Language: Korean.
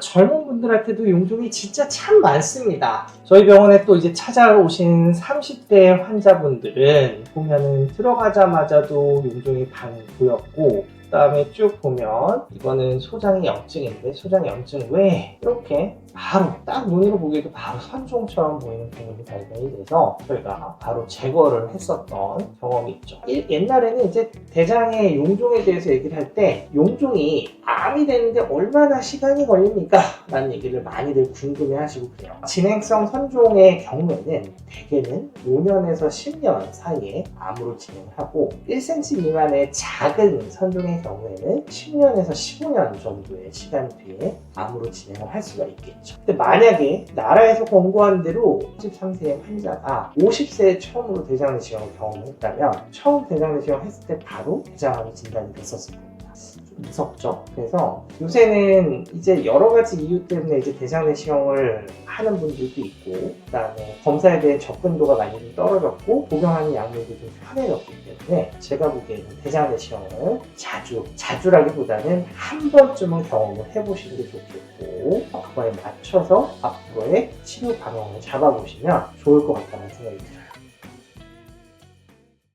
젊은 분들한테도 용종이 진짜 참 많습니다. 저희 병원에 또 이제 찾아오신 30대 환자분들은 보면은 들어가자마자도 용종이 반 보였고 그 다음에 쭉 보면 이거는 소장의 염증인데 소장의 염증 외에 이렇게 바로 딱 눈으로 보기에도 바로 선종처럼 보이는 부분이 발견이 돼서 저희가 바로 제거를 했었던 경험이 있죠. 일- 옛날에는 이제 대장의 용종에 대해서 얘기를 할 때 용종이 암이 되는데 얼마나 시간이 걸립니까? 라는 얘기를 많이들 궁금해 하시고 그래요. 진행성 선종의 경우에는 대개는 5년에서 10년 사이에 암으로 진행하고 1cm 미만의 작은 선종의 경우에는 10년에서 15년 정도의 시간 뒤에 암으로 진행을 할 수가 있겠죠. 근데 만약에 나라에서 권고한 대로 13세의 환자가 50세에 처음으로 대장내시경을 경험했다면 처음 대장내시경 했을 때 바로 대장암이 진단이 됐었을 겁니다. 좀 무섭죠. 그래서 요새는 이제 여러 가지 이유 때문에 이제 대장 내시경을 하는 분들도 있고, 그다음에 검사에 대한 접근도가 많이 좀 떨어졌고, 복용하는 약물도 좀 편해졌기 때문에 제가 보기에는 대장 내시경을 자주, 자주라기보다는 한 번쯤은 경험을 해보시는 게 좋겠고, 그거에 맞춰서 앞으로의 치료 방향을 잡아보시면 좋을 것 같다는 생각이 들어요.